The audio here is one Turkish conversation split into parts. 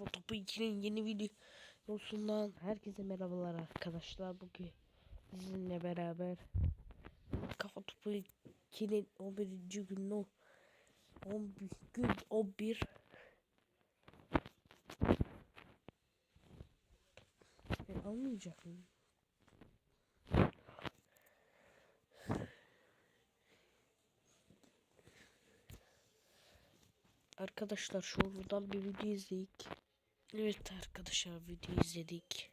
Kafa Topu 2'nin yeni videosundan herkese merhabalar arkadaşlar. Bugün sizinle beraber Kafa Topu 2'nin 11. günü o 11 gün 11 Ben almayacak? Arkadaşlar şuradan bir video izledik. Evet arkadaşlar video izledik.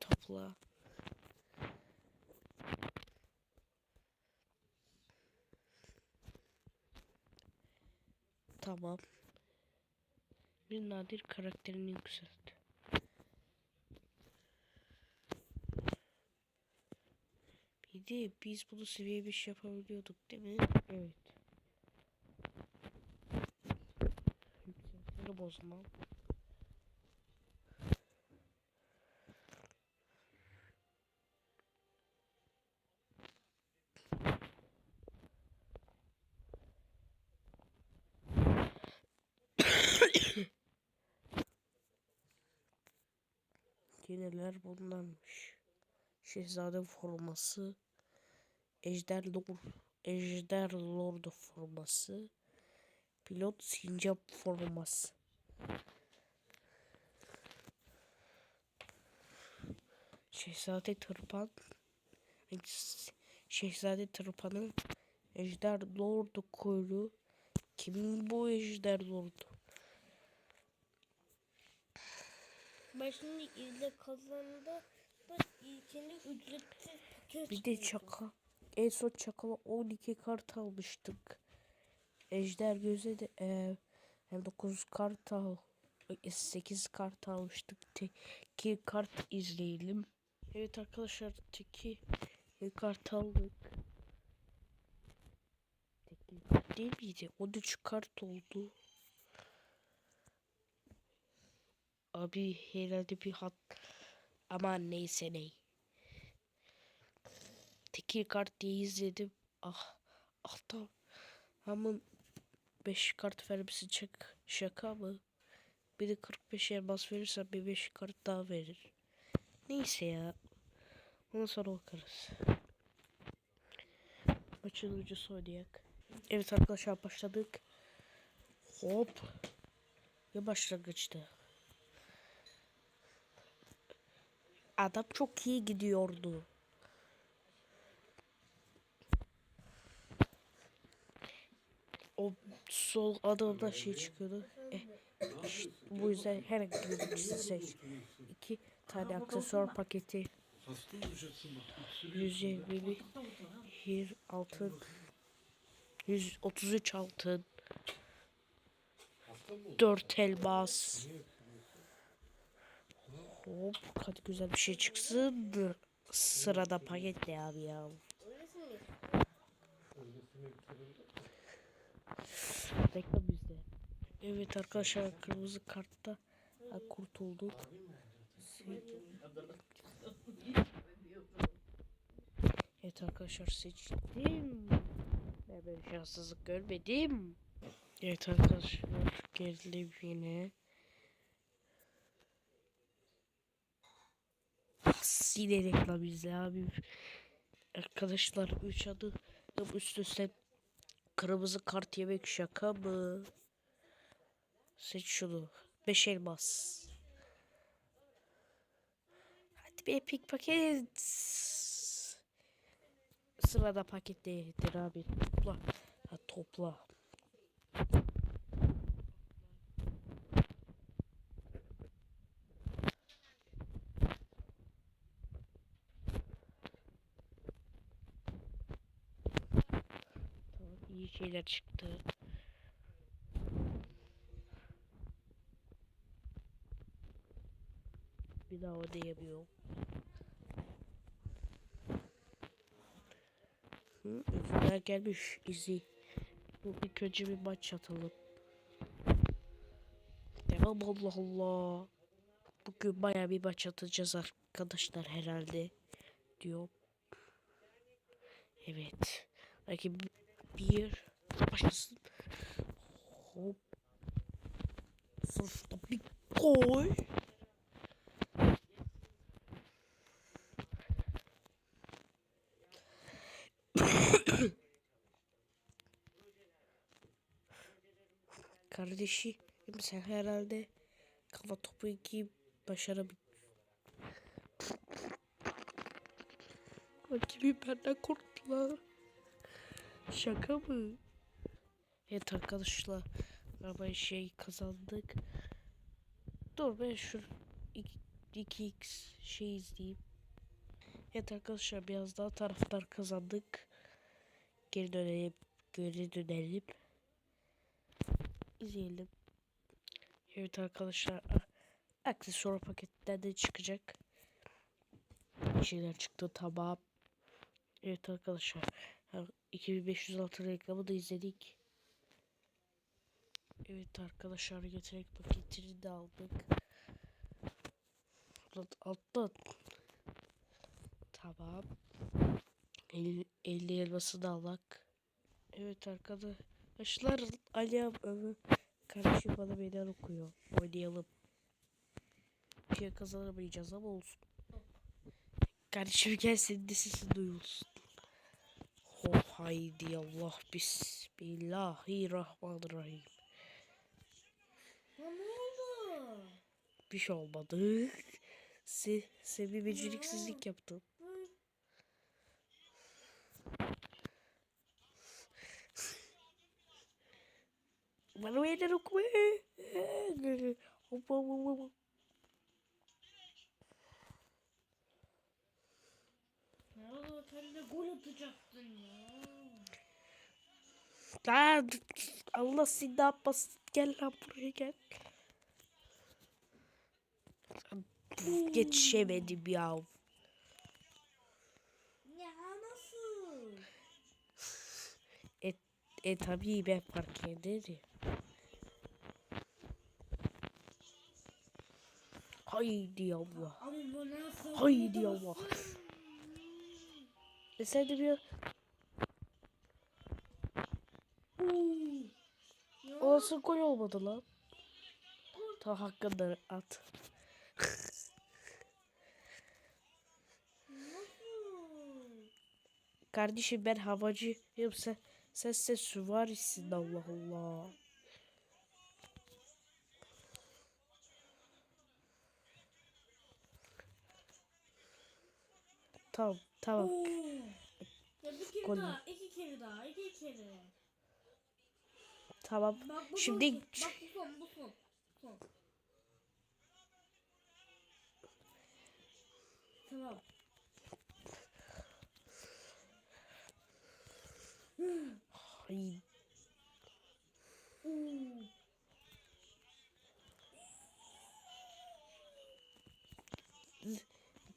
Topla. Tamam. Bir nadir karakterini yükselt. Bir de biz bunu seviye 5 yapabiliyorduk değil mi? Evet. Yükseltelim o zaman. Yeniler bunlarmış. Şehzade forması. Ejder Lord, Ejder Lord forması. Pilot sincap forması. Şehzade Tırpan Şehzade Tırpan'ın Ejder Lord'u kuyruğu Kimin bu Ejder Lord'u? Başını ile kazandı da ilkini ücretsiz paket Bir de çaka. En son çakala 12 kart almıştık. Ejder göze de e, hem 9 kart al. 8 kart almıştık. Teki kart izleyelim. Evet arkadaşlar teki kart aldık. Teki kart değil miydi? 13 kart oldu. Abi herhalde bir hat ama neyse ney. Tekil kart diye izledim. Ah, ah da hemen 5 kart vermesi çak şaka mı? Bir de 45 elmas verirsen bir 5 kart daha verir. Neyse ya. Ondan sonra bakarız. Maçın ucusu oynayak. Evet arkadaşlar başladık. Hop. Ve başlangıçtı. Adam çok iyi gidiyordu. O sol adamda şey çıkıyordu. Eh, işte bu yüzden bir ikisi seç. İki tane aksesuar paketi. 120 bir altın 133 altın 4 elmas Hop hadi güzel bir şey çıksın. Sırada paket ne abi ya? Reklam bizde. Evet arkadaşlar kırmızı kartta kurtulduk. Evet arkadaşlar seçtim. Ben şanssızlık görmedim. Evet arkadaşlar geldim yine. Yine reklam izle abi. Arkadaşlar 3 adı üst üste kırmızı kart yemek şaka mı? Seç şunu. 5 elmas. Hadi bir epic paket. Sırada paket değildir abi. Topla. Ha, topla. Tamam iyi şeyler çıktı. Bir daha ödeyemiyorum. Hı, ödüller gelmiş. İzi. Bu ilk önce bir maç atalım. Devam Allah Allah. Bugün baya bir maç atacağız arkadaşlar herhalde. Diyor. Evet. Belki bir başlasın. Hop. Sırfta bir Gol. Kardeşi sen herhalde kafa topu giyip başarabil. Rakibi benden korktular. Şaka mı? Evet arkadaşlar. Ama şey kazandık. Dur ben şu 2x şey izleyeyim. Evet arkadaşlar biraz daha taraftar kazandık. Geri dönelim. Geri dönelim. İzleyelim. Evet arkadaşlar. Aksesuar paketten de çıkacak. Bir şeyler çıktı tamam. Evet arkadaşlar. ha, 2506 reklamı da izledik. Evet arkadaşlar yetenek paketini de aldık. Lan alttan. Tamam. 50, 50 elması da alak. Evet arkadaşlar Ali abi kardeşim bana meydan okuyor. Oynayalım. Bir şey kazanamayacağız ama olsun. Kardeşim gel senin de sesin duyulsun. Oh haydi Allah bismillahirrahmanirrahim. Ya ne oldu? Bir şey olmadı. Se, sen bir beceriksizlik yaptın. Bana meydan okuma. Hoppa hoppa hoppa. Ne oldu? Sen de gol atacaktın ya. Lan Allah seni ne yapmasın. Gel lan buraya gel. Geçemedim ya. Ya nasıl? E, e tabii ben fark ederim. Haydi Allah. Haydi Allah. E sen de bir Ya o nasıl gol olmadı lan? Ta hakkında at. nasıl? Kardeşim ben havacıyım sen sen sen süvarisin Allah Allah. Tamam tamam. Oo. Ya bir kere Gol. daha, iki kere daha, iki kere. Tamam. Bak bu Şimdi son, bak bu son, bu son. Son. Tamam.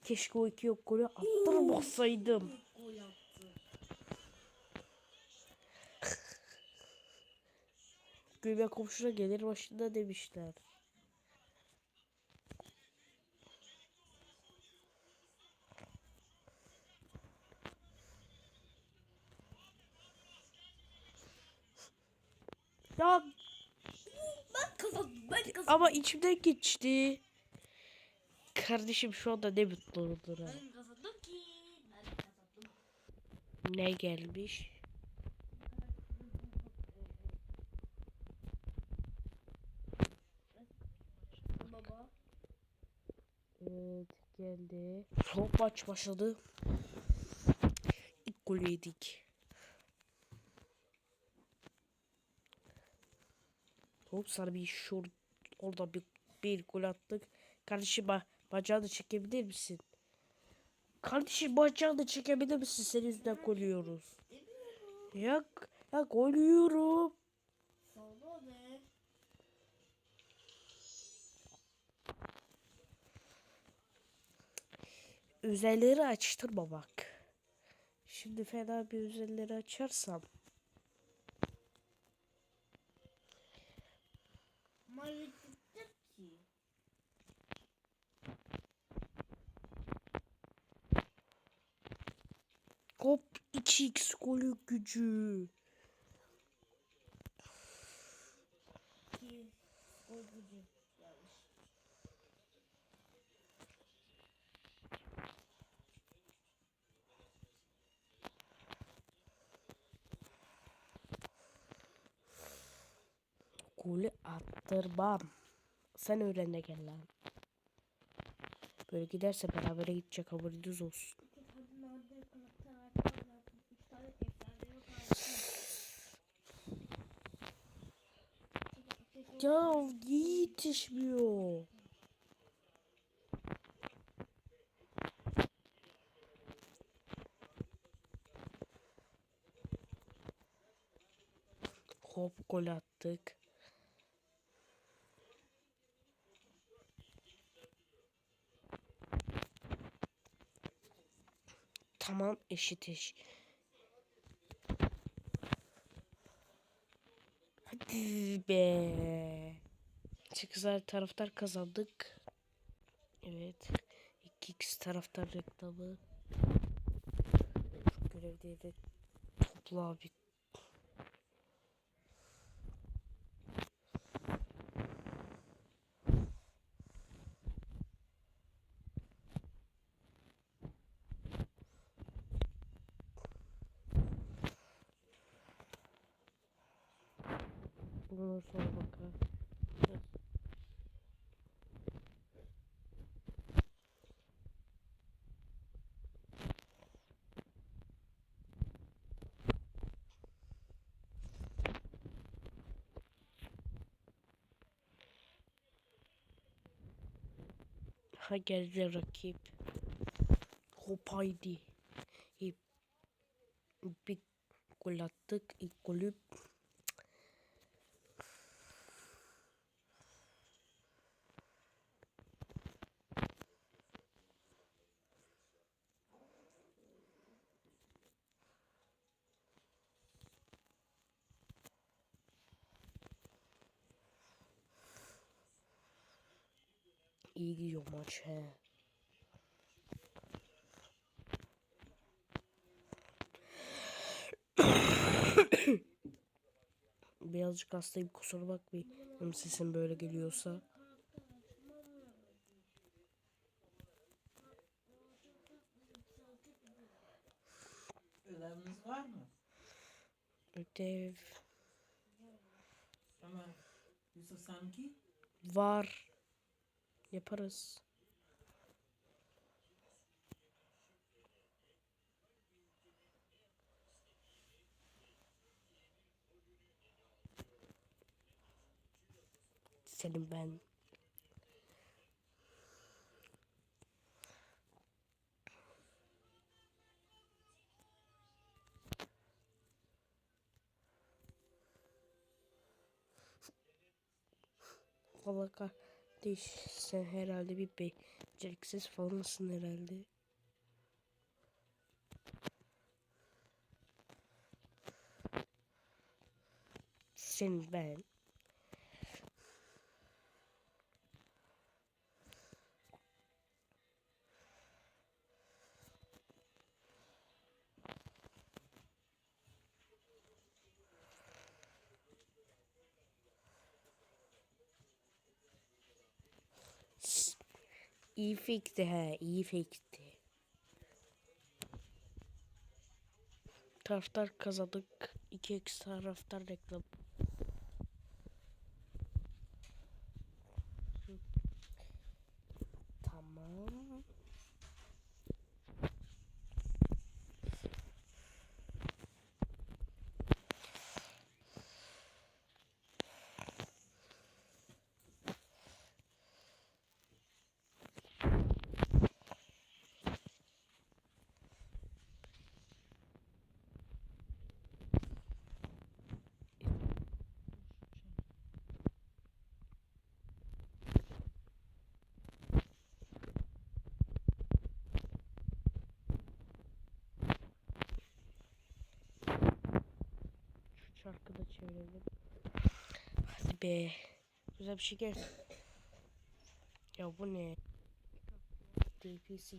Keşke o iki yok golü attırmasaydım. Gol komşuna gelir başında demişler. Ya Ben kazandım, ben kazandım. ama içimden geçti. Kardeşim şu anda ne mutlu olur ha. Ben kazandım ki. Ben kazandım. Ne gelmiş? Baba. Evet geldi. Son maç başladı. İlk golü yedik. Hop sana bir şur orada bir, bir gol attık. Kardeşim ba bacağını çekebilir misin? Kardeşim bacağını çekebilir misin? Senin yüzünden gol yiyoruz. Ya, ya gol yiyorum. Özelleri açtırma bak. Şimdi fena bir özelleri açarsam. Mahvedecek 2x golü gücü. Gol gücü. Golü attırmam. Sen öğrene gel lan. Böyle giderse berabere gidecek haberiniz olsun. Ya yetişmiyor? Hop gol attık. Tamam eşit eş. Be. Çıkızlar taraftar kazandık. Evet. 2x taraftar reklamı. Şu görevde de topla abi. Bundan sonra bakalım. Ha geldi rakip. Hop. Bir gol attık. İlk golü iyi gidiyor maç he. Birazcık hastayım kusura bakmayın. Benim sesim böyle geliyorsa. Ödeviniz var mı? Ödev Ama Yusuf sanki var. Yaparız. Senin ben. Kardeş sen herhalde bir beceriksiz falansın herhalde. Sen ben. İyi fikti he, iyi fikti. Taraftar kazandık. 2x taraftar reklam. Tamam. Şu çarkı da çevirelim. Hadi be. Güzel bir şey gel. Ya bu ne? DPC.